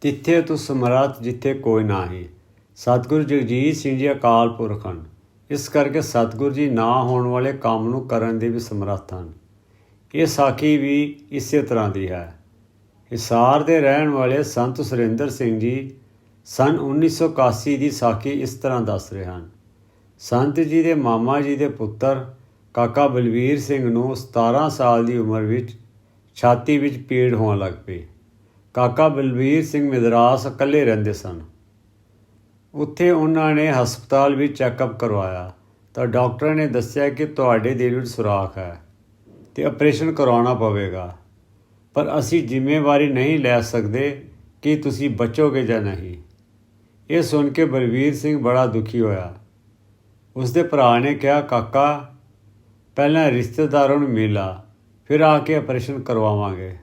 ਤਿੱਥੇ ਤੂੰ ਸਮਰੱਥ ਜਿੱਥੇ ਕੋਈ ਨਾਹੀ। ਸਤਿਗੁਰੂ ਜਗਜੀਤ ਸਿੰਘ ਜੀ ਅਕਾਲ ਪੁਰਖ ਹਨ। ਇਸ ਕਰਕੇ ਸਤਿਗੁਰੂ ਜੀ ਨਾ ਹੋਣ ਵਾਲੇ ਕੰਮ ਨੂੰ ਕਰਨ ਦੇ ਵੀ ਸਮਰੱਥ ਹਨ। ਇਹ ਸਾਖੀ ਵੀ ਇਸੇ ਤਰ੍ਹਾਂ ਦੀ ਹੈ। ਹਿਸਾਰ ਦੇ ਰਹਿਣ ਵਾਲੇ ਸੰਤ ਸੁਰਿੰਦਰ ਸਿੰਘ ਜੀ ਸਨ 1981 ਦੀ ਸਾਖੀ ਇਸ ਤਰ੍ਹਾਂ ਦੱਸ ਰਹੇ ਹਨ। ਸੰਤ ਜੀ ਦੇ ਮਾਮਾ ਜੀ ਦੇ ਪੁੱਤਰ ਕਾਕਾ ਬਲਵੀਰ ਸਿੰਘ ਨੂੰ 17 ਸਾਲ ਦੀ ਉਮਰ ਵਿੱਚ ਛਾਤੀ ਵਿੱਚ ਪੀੜ ਹੋਣ ਲੱਗ ਪਈ। ਕਾਕਾ ਬਲਵੀਰ ਸਿੰਘ ਮਦਰਾਸ ਇਕੱਲੇ ਰਹਿੰਦੇ ਸਨ। ਉੱਥੇ ਉਹਨਾਂ ਨੇ ਹਸਪਤਾਲ ਵਿੱਚ ਚੈੱਕਅਪ ਕਰਵਾਇਆ। ਤਾਂ ਡਾਕਟਰ ਨੇ ਦੱਸਿਆ ਕਿ ਤੁਹਾਡੇ ਦਿਲ ਵਿੱਚ ਸੁਰਾਖ ਹੈ ਤੇ ਆਪਰੇਸ਼ਨ ਕਰਾਉਣਾ ਪਵੇਗਾ। ਪਰ ਅਸੀਂ ਜ਼ਿੰਮੇਵਾਰੀ ਨਹੀਂ ਲੈ ਸਕਦੇ ਕਿ ਤੁਸੀਂ ਬਚੋਗੇ ਜਾਂ ਨਹੀਂ। ਇਹ ਸੁਣ ਕੇ ਬਲਵੀਰ ਸਿੰਘ ਬੜਾ ਦੁਖੀ ਹੋਇਆ। ਉਸਦੇ ਭਰਾ ਨੇ ਕਿਹਾ, ਕਾਕਾ, ਪਹਿਲਾਂ ਰਿਸ਼ਤੇਦਾਰਾਂ ਨੂੰ ਮਿਲਾ ਫਿਰ ਆ ਕੇ ਆਪਰੇਸ਼ਨ ਕਰਵਾਵਾਂਗੇ।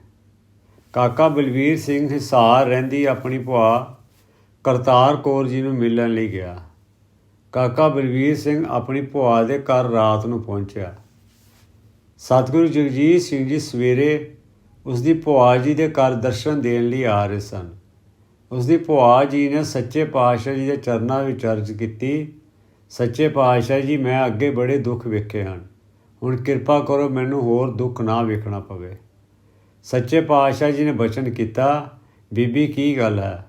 ਕਾਕਾ ਬਲਵੀਰ ਸਿੰਘ ਹਿਸਾਰ ਰਹਿੰਦੀ ਆਪਣੀ ਭੂਆ ਕਰਤਾਰ ਕੌਰ ਜੀ ਨੂੰ ਮਿਲਣ ਲਈ ਗਿਆ। ਕਾਕਾ ਬਲਵੀਰ ਸਿੰਘ ਆਪਣੀ ਭੂਆ ਦੇ ਘਰ ਰਾਤ ਨੂੰ ਪਹੁੰਚਿਆ। ਸਤਿਗੁਰੂ ਜਗਜੀਤ ਸਿੰਘ ਜੀ ਸਵੇਰੇ ਉਸ ਦੀ ਭੂਆ ਜੀ ਦੇ ਘਰ ਦਰਸ਼ਨ ਦੇਣ ਲਈ ਆ ਰਹੇ ਸਨ। ਉਸ ਦੀ ਭੂਆ ਜੀ ਨੇ ਸੱਚੇ ਪਾਤਸ਼ਾਹ ਜੀ ਦੇ ਚਰਨਾਂ ਵਿੱਚ ਅਰਜ਼ ਕੀਤੀ, ਸੱਚੇ ਪਾਤਸ਼ਾਹ ਜੀ, ਮੈਂ ਅੱਗੇ ਬੜੇ ਦੁੱਖ ਵੇਖੇ ਹਨ। ਹੁਣ ਕਿਰਪਾ ਕਰੋ ਮੈਨੂੰ ਹੋਰ ਦੁੱਖ ਨਾ ਵੇਖਣਾ ਪਵੇ। ਸੱਚੇ ਪਾਤਸ਼ਾਹ ਜੀ ਨੇ ਬਚਨ ਕੀਤਾ, ਬੀਬੀ ਕੀ ਗੱਲ ਹੈ?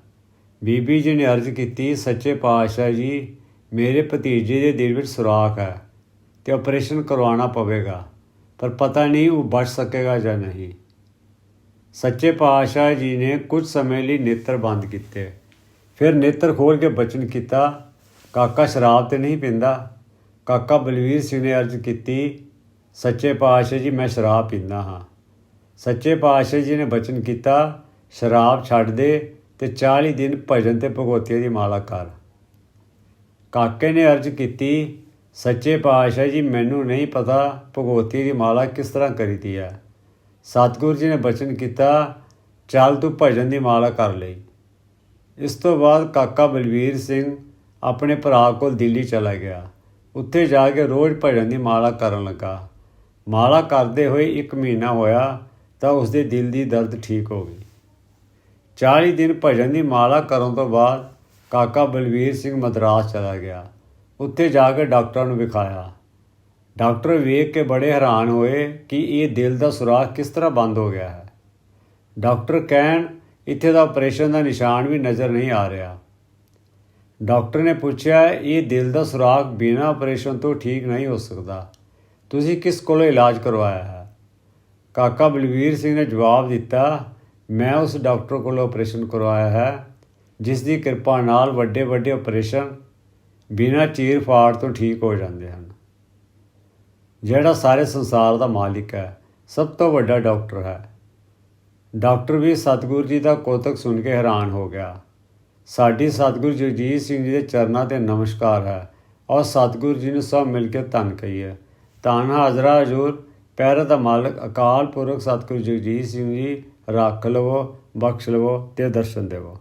ਬੀਬੀ ਜੀ ਨੇ ਅਰਜ਼ ਕੀਤੀ, ਸੱਚੇ ਪਾਤਸ਼ਾਹ ਜੀ, ਮੇਰੇ ਭਤੀਜੇ ਦੇ ਦਿਲ ਵਿੱਚ ਸੁਰਾਖ ਹੈ ਤੇ ਆਪਰੇਸ਼ਨ ਕਰਵਾਉਣਾ ਪਵੇਗਾ, ਪਰ ਪਤਾ ਨਹੀਂ ਉਹ ਬਚ ਸਕੇਗਾ ਜਾਂ ਨਹੀਂ। ਸੱਚੇ ਪਾਤਸ਼ਾਹ ਜੀ ਨੇ ਕੁਝ ਸਮੇਂ ਲਈ ਨੇਤਰ ਬੰਦ ਕੀਤੇ। ਫਿਰ ਨੇਤਰ ਖੋਲ ਕੇ ਬਚਨ ਕੀਤਾ, ਕਾਕਾ ਸ਼ਰਾਬ ਤੇ ਨਹੀਂ ਪੀਂਦਾ। ਕਾਕਾ ਬਲਵੀਰ ਸਿੰਘ ਨੇ ਅਰਜ਼ ਕੀਤੀ, ਸੱਚੇ ਪਾਤਸ਼ਾਹ ਜੀ, ਮੈਂ ਸ਼ਰਾਬ ਪੀਂਦਾ ਹਾਂ। ਸੱਚੇ ਪਾਤਸ਼ਾਹ ਜੀ ਨੇ ਬਚਨ ਕੀਤਾ, ਸ਼ਰਾਬ ਛੱਡ ਦੇ ਤੇ 40 ਦਿਨ ਭਜਨ ਤੇ ਭਗਵਤੀ ਦੀ ਮਾਲਾ ਕਰ। ਕਾਕੇ ਨੇ ਅਰਜ਼ ਕੀਤੀ, ਸੱਚੇ ਪਾਤਸ਼ਾਹ ਜੀ, ਮੈਨੂੰ ਨਹੀਂ ਪਤਾ ਭਗਵਤੀ ਦੀ ਮਾਲਾ ਕਿਸ ਤਰ੍ਹਾਂ ਕਰੀਦੀ ਹੈ। ਸਤਿਗੁਰੂ ਜੀ ਨੇ ਬਚਨ ਕੀਤਾ, ਚੱਲ ਤੂੰ ਭਜਨ ਦੀ ਮਾਲਾ ਕਰ ਲਈ। ਇਸ ਤੋਂ ਬਾਅਦ ਕਾਕਾ ਬਲਵੀਰ ਸਿੰਘ ਆਪਣੇ ਭਰਾ ਕੋਲ ਦਿੱਲੀ ਚਲਾ ਗਿਆ। ਉੱਥੇ ਜਾ ਕੇ ਰੋਜ਼ ਭਜਨ ਦੀ ਮਾਲਾ ਕਰਨ ਲੱਗਾ। ਮਾਲਾ ਕਰਦੇ ਹੋਏ 1 ਮਹੀਨਾ ਹੋਇਆ ਤਾਂ ਉਸਦੇ ਦਿਲ ਦੀ ਦਰਦ ਠੀਕ ਹੋ ਗਈ। 40 ਦਿਨ ਭਜਨ ਦੀ ਮਾਲਾ ਕਰਨ ਤੋਂ ਬਾਅਦ ਕਾਕਾ ਬਲਵੀਰ ਸਿੰਘ ਮਦਰਾਸ ਚਲਾ ਗਿਆ। ਉੱਥੇ ਜਾ ਕੇ ਡਾਕਟਰ ਨੂੰ ਵਿਖਾਇਆ। ਡਾਕਟਰ ਵੇਖ ਕੇ ਬੜੇ ਹੈਰਾਨ ਹੋਏ ਕਿ ਇਹ ਦਿਲ ਦਾ ਸੁਰਾਖ ਕਿਸ ਤਰ੍ਹਾਂ ਬੰਦ ਹੋ ਗਿਆ ਹੈ। ਡਾਕਟਰ ਕਹਿਣ, ਇੱਥੇ ਦਾ ਆਪਰੇਸ਼ਨ ਦਾ ਨਿਸ਼ਾਨ ਵੀ ਨਜ਼ਰ ਨਹੀਂ ਆ ਰਿਹਾ। ਡਾਕਟਰ ਨੇ ਪੁੱਛਿਆ, ਇਹ ਦਿਲ ਦਾ ਸੁਰਾਖ ਬਿਨਾਂ ਆਪਰੇਸ਼ਨ ਤੋਂ ਠੀਕ ਨਹੀਂ ਹੋ ਸਕਦਾ। ਤੁਸੀਂ ਕਿਸ ਕੋਲੋਂ ਇਲਾਜ ਕਰਵਾਇਆ ਹੈ? ਕਾਕਾ ਬਲਵੀਰ ਸਿੰਘ ਨੇ ਜਵਾਬ ਦਿੱਤਾ, ਮੈਂ ਉਸ ਡਾਕਟਰ ਕੋਲ ਆਪਰੇਸ਼ਨ ਕਰਵਾਇਆ ਹੈ, ਜਿਸ ਦੀ ਕਿਰਪਾ ਨਾਲ ਵੱਡੇ ਵੱਡੇ ਆਪਰੇਸ਼ਨ ਬਿਨਾਂ ਚੀਰ ਫਾੜ ਤੋਂ ਠੀਕ ਹੋ ਜਾਂਦੇ ਹਨ। ਜਿਹੜਾ ਸਾਰੇ ਸੰਸਾਰ ਦਾ ਮਾਲਿਕ ਹੈ, ਸਭ ਤੋਂ ਵੱਡਾ ਡਾਕਟਰ ਹੈ। ਡਾਕਟਰ ਵੀ ਸਤਿਗੁਰੂ ਜੀ ਦਾ ਕੋਤਕ ਸੁਣ ਕੇ ਹੈਰਾਨ ਹੋ ਗਿਆ। ਸਾਡੀ ਸਤਿਗੁਰੂ ਜਗਜੀਤ ਸਿੰਘ ਜੀ ਦੇ ਚਰਨਾਂ ਤੇ ਨਮਸਕਾਰ ਹੈ, ਔਰ ਸਤਿਗੁਰੂ ਜੀ ਨੂੰ ਸਭ ਮਿਲ ਕੇ ਧੰਨ ਕਹੀਏ। ਧੰਨ ਹਾਜ਼ਰਾ ਹਜ਼ੂਰ ਪੈਰ ਦਾ ਮਾਲਕ ਅਕਾਲ ਪੁਰਖ ਸਤਿਗੁਰੂ ਜਗਜੀਤ ਸਿੰਘ ਜੀ, ਰੱਖ ਲਵੋ, ਬਖਸ਼ ਲਵੋ ਤੇ ਦਰਸ਼ਨ ਦੇਵੋ।